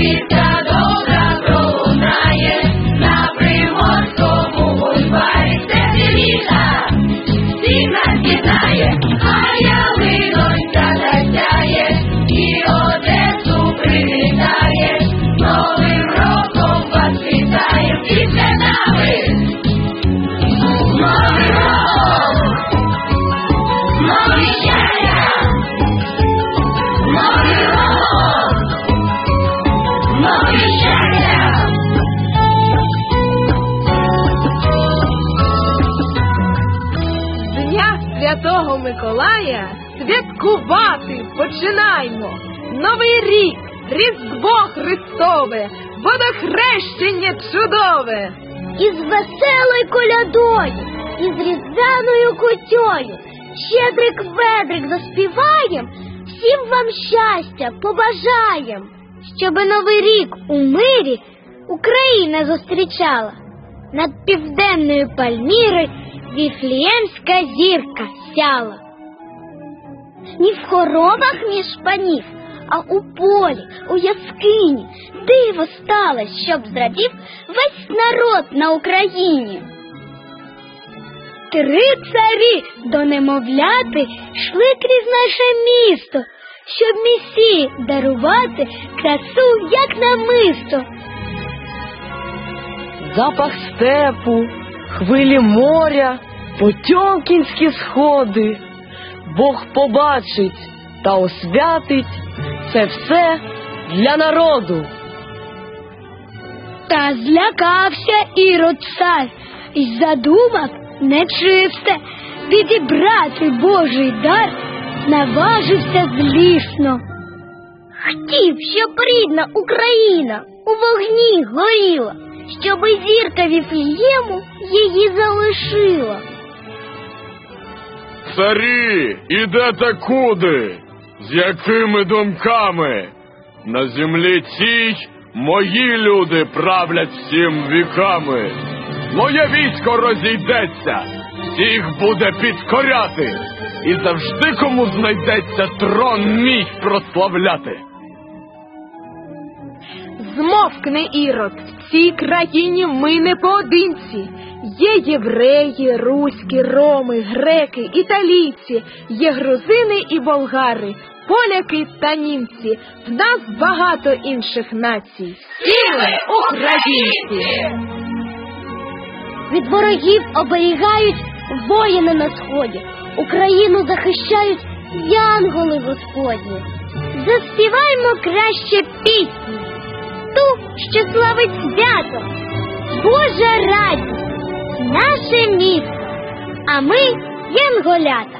Rita. Рік, Різдво Христове, водохрещення чудове. із веселою колядою, із різдвяною кутьою. Щедрик ведрик заспіваєм, всім вам щастя побажаєм, щоб новий рік у мирі Україна зустрічала. Над південною Пальмірою віфліємська зірка сяла. Ні в хоромах між панів, а у полі, у яскині диво сталось, щоб зрадів весь народ на Україні. Три царі до немовляти йшли крізь наше місто, щоб місі дарувати красу, як намисто. Запах степу, хвилі моря, потьомкінські сходи. Бог побачить та освятить це все для народу. Та злякався ірод цар і задумав нечисте відібрати Божий дар, наважився злісно. Хотів, щоб рідна Україна у вогні горіла, щоби зірка Віфлієму її залишила. Царі, ідете куди? З якими думками? На землі цій мої люди правлять всім віками. Моє військо розійдеться, всіх буде підкоряти, і завжди кому знайдеться трон мій прославляти. Змовкне ірод, в цій країні ми не поодинці. Є євреї, руські, роми, греки, італійці, є грузини і болгари, поляки та німці. В нас багато інших націй. Всі ми українці! Від ворогів оберігають воїни на сході, Україну захищають янголи Господні. Заспіваймо краще пісню, ту, що славить свято, Божа радість, наше місто, а ми янголята.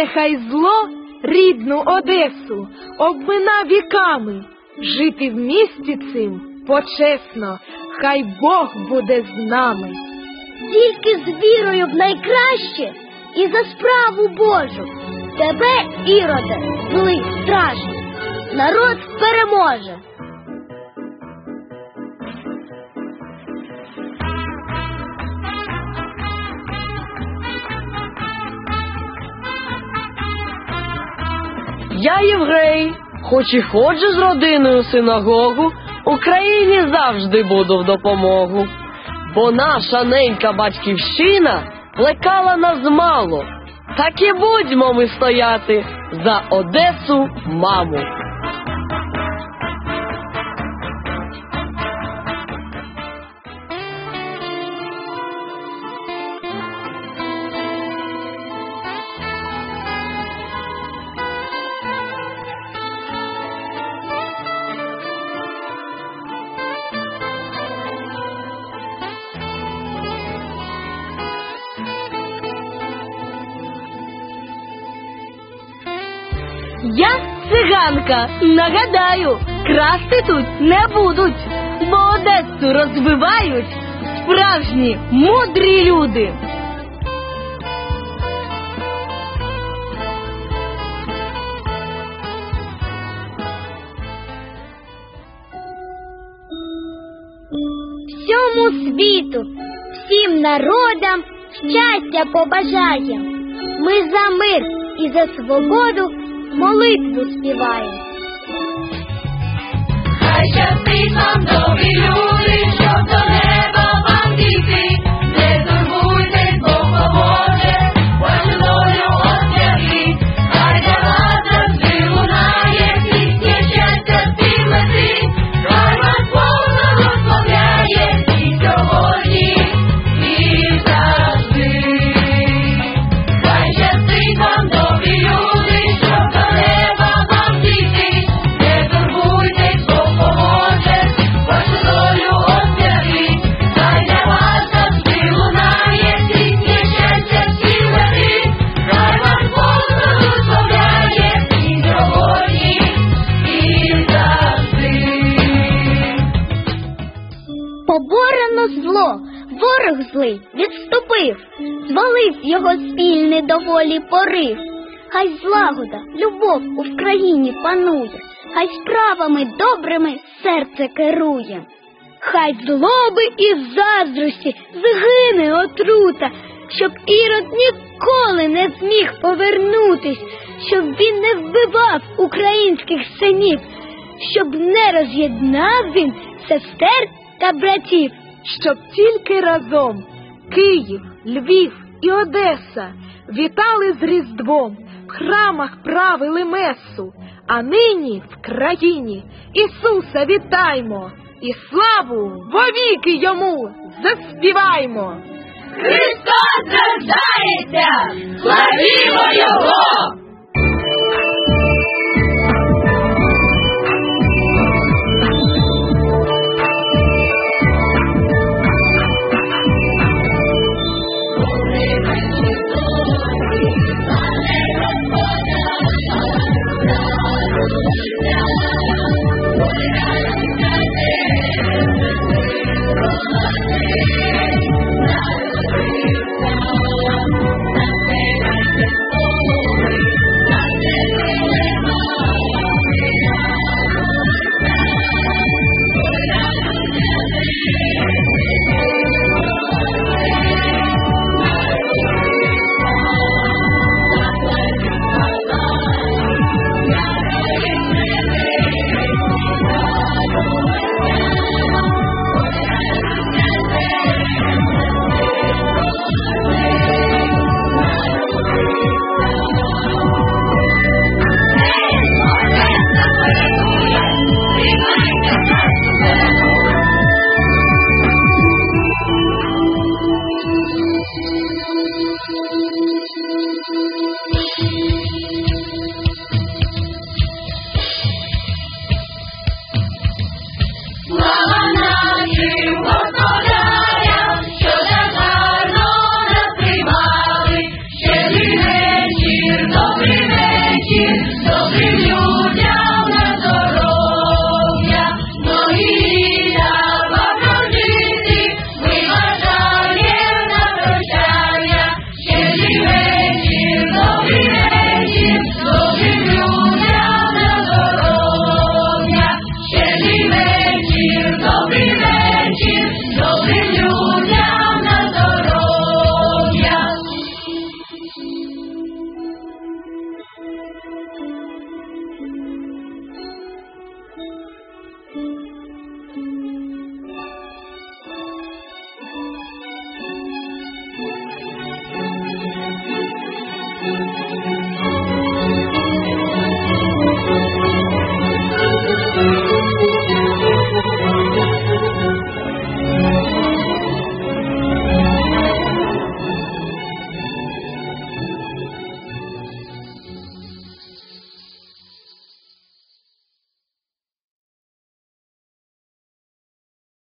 Нехай зло рідну Одесу обмина віками. Жити в місті цим почесно, хай Бог буде з нами. Тільки з вірою в найкраще і за справу Божу. Тебе, Іроде, злий страшний, народ переможе. Я єврей, хоч і ходжу з родиною в синагогу, Україні завжди буду в допомогу. Бо наша ненька батьківщина плекала нас мало. Так і будьмо ми стояти за Одесу маму. Я циганка, нагадаю, красти тут не будуть, бо Одесу розвивають справжні мудрі люди. Всьому світу, всім народам щастя побажаємо. Ми за мир і за свободу молитву співає. Хай щастить Поборено зло, ворог злий відступив, звалив його спільний доволі порив. Хай злагода, любов у країні панує, хай справами добрими серце керує. Хай злоби і заздрості згине отрута, щоб ірод ніколи не зміг повернутись, щоб він не вбивав українських синів, щоб не роз'єднав він сестер та братів. щоб тільки разом Київ, Львів і Одеса вітали з Різдвом, в храмах правили месу, а нині в країні Ісуса вітаймо і славу вовіки йому заспіваймо. Христос рождається! Славімо Його! I Yeah.